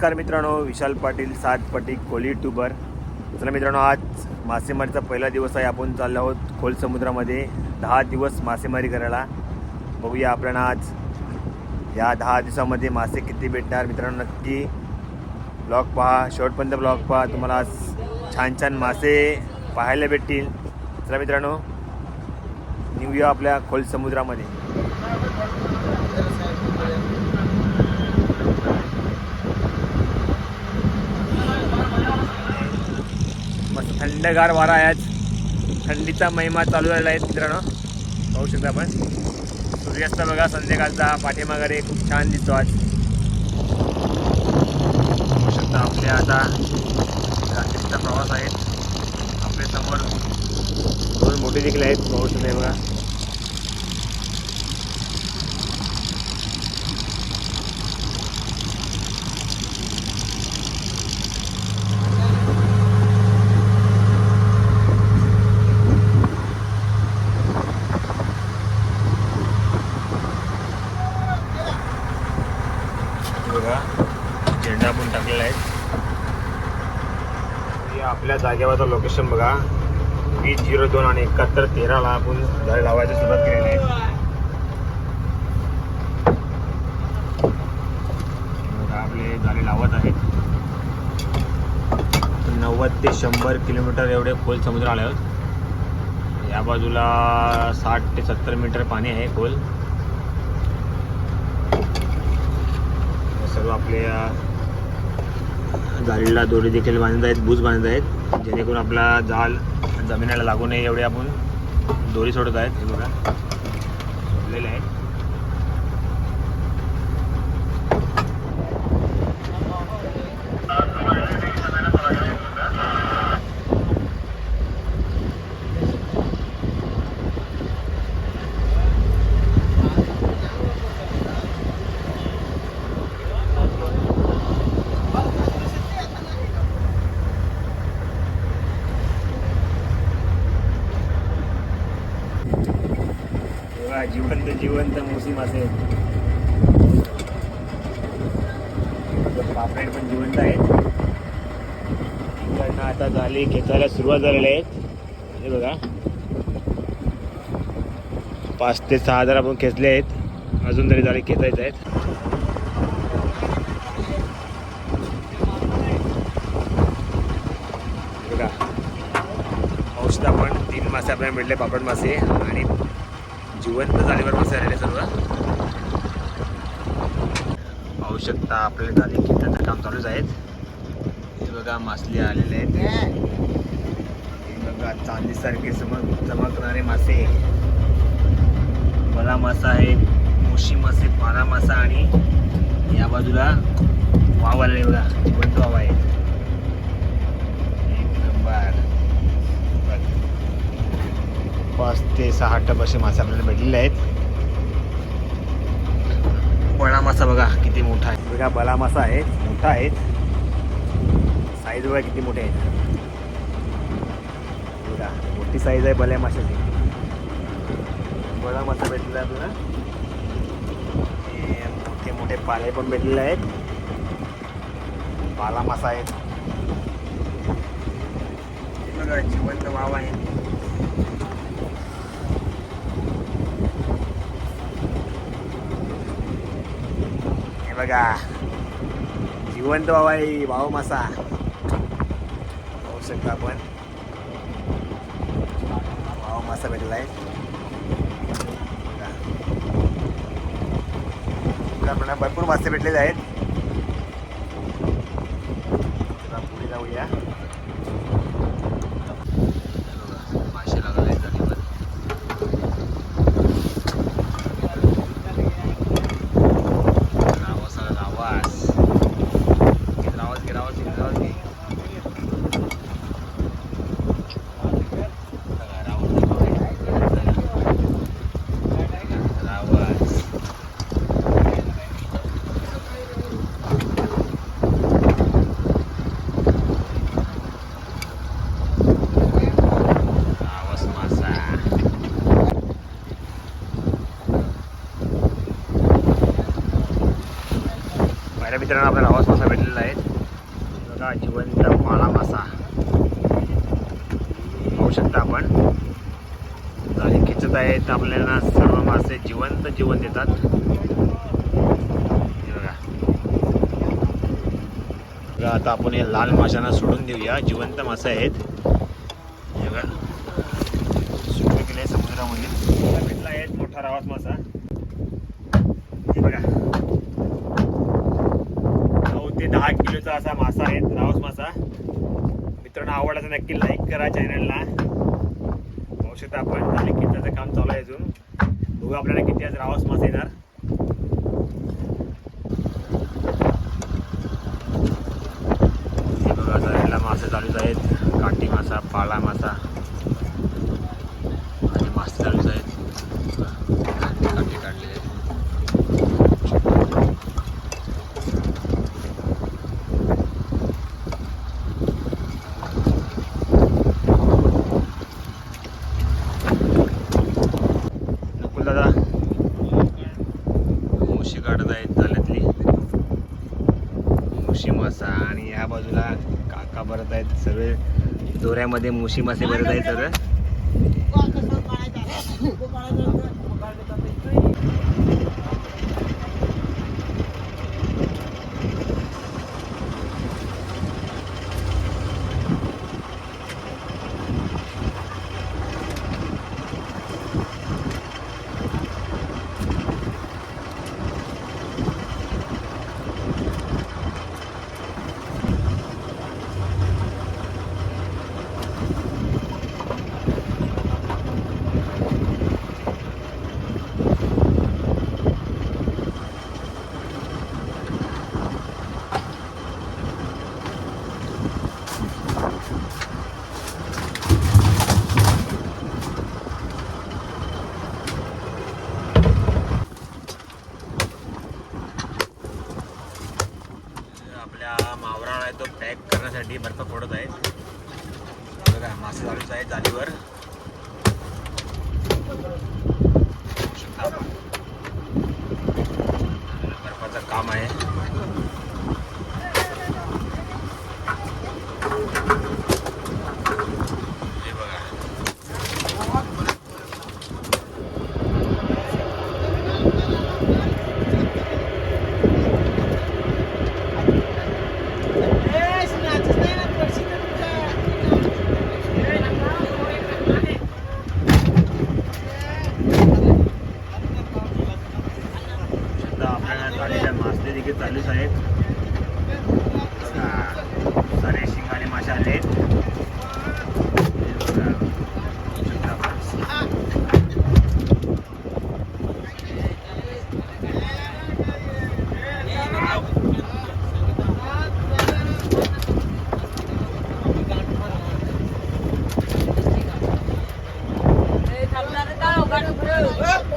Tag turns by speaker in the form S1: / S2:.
S1: नमस्कार मित्रांनो विशाल पाटील सात पटी कोली युट्यूबर चला मित्रांनो आज मासेमारीचा पहिला दिवस आहे. आपण चाललो आहोत खोल समुद्रामध्ये. दहा दिवस मासेमारी करायला. बघूया आपल्याला आज. या दहा दिवसामध्ये मासे किती भेटणार मित्रांनो नक्की ब्लॉग पहा शेवटपर्यंत ब्लॉग पहा. तुम्हाला आज छान छान मासे पाहायला भेटतील. चला मित्रांनो निघूया आपल्या खोल समुद्रामध्ये. मस्त थंडगार वारा आहे आज. थंडीचा महिमा चालू झालेला आहे मित्रांनो. पाहू शकता आपण. सूर्यास्त बघा संध्याकाळचा पाठीमागारे खूप छान दिसतो आज. पाहू शकता आपल्या आता रात्रीचा प्रवास आहेत आपल्यासमोर दोन मोठे देखील आहेत. पाहू शकता बघा हे बघा दाबून टाकलेला आहे. आपल्या जागेवरचं लोकेशन बघा. वीस झिरो दोन आणि एकाहत्तर तेराला आपण झाडे लावायची सुरुवात केलेली आहे. आपले झाडे लावत आहेत. नव्वद ते शंभर किलोमीटर एवढे खोल समुद्र आले आहोत. या बाजूला साठ ते सत्तर मीटर पाणी आहे खोल. सर्व आपले जाळीला दोरी देखील बांधत आहेत भूज बांधत आहेत. जेणेकरून आपला जाल जमिनीला लागू नये एवढे आपण दोरी सोडत आहेत हे बघा. सोडलेले आहेत. बघा, जिवंत जिवंत मोसी मासे पापलेट पण जिवंत आहेत. इकडनं आता झाली खेचायला सुरुवात झालेली आहेत हे बघा. पाच ते सहा हजार आपण खेचले आहेत. अजून तरी झाले खेचायचे आहेत. बघा. औषध आपण तीन मासे आपल्याला मिळले पापड मासे आणि जिवंत जाळीवर मासे आलेले सर्व. पाहू शकता आपले जाळी खेळण्याचं काम चालूच आहेत. हे बघा मासले आलेले आहेत. हे. बघा चांदीसारखे चमक चमकणारे मासे. बला मासा आहे मोशी मासे पारा मासा आणि या बाजूला वाव आलेले बघा जिवंत वाव आहे. पाच ते सहा टप असे मासे आपल्याला भेटलेले आहेत. बळा मासा बघा किती मोठा आहे. बघा बळा मासा आहे मोठा आहे. साईज बघा किती मोठे आहेत. बघा मोठी साईज आहे बल्या माशाची बळा मासा भेटलेला आहे आपल्याला. मोठे मोठे पाले पण भेटलेले आहेत. बाला मासा आहेत. बघा जिवंत वाव आहे. बघा. जिवंत बाबा आहे भाऊ मासा. पाहू शकता आपण. भाऊ मासा भेटला आहे बघा. इकडे आपल्याला भरपूर मासे भेटलेले आहेत. पुढे जाऊया बघा, मासे लागले आहेत जाळीवर. रावास आला, रावास. घे रावास, घे, रावास, घे, रावास, घे. बघा, रावास दाखवलाय. रावास. पहिल्या मित्रांनो आपल्याला आवाज मासा भेटलेला आहे. बघा जिवंत माळा मासा. पाहू शकता आपण. जाळी खिचत आहेत आपल्याला सर्व मासे जिवंत जीवन देतात. बघा. बघा आता आपण हे लाल माशांना सोडून देऊया. जिवंत मासे आहेत. हे बघा. सुरू केले समुद्रामध्ये. भेटला आहे मोठा रावास मासा हे बघा नऊ ते दहा किलोचा असा मासा आहे रावस मित्रांनो आवडला तर नक्की लाईक करा चॅनलला पाहू शकता आपण झाले कितीचं काम चालू आहे अजून. बघू आपल्याला किती आज रावास मास येणार. बघा मासे चालूच आहेत. काठी मासा पाळा मासा. आणि मासे चालूच आहेत काठी काढलेले आहेत नकुल दादा मुशी काढत आहेत जाल्यातली मुशी मासा आणि या बाजूला काका भरत आहेत सगळे. दोऱ्यामध्ये मुशी मासे भरत आहेत सगळं आपल्या मावरा आहे तो पॅक करण्यासाठी बर्फ फोडत आहे. बघा मासे चालूच आहे जालीवर बर्फाचं काम आहे. Hey!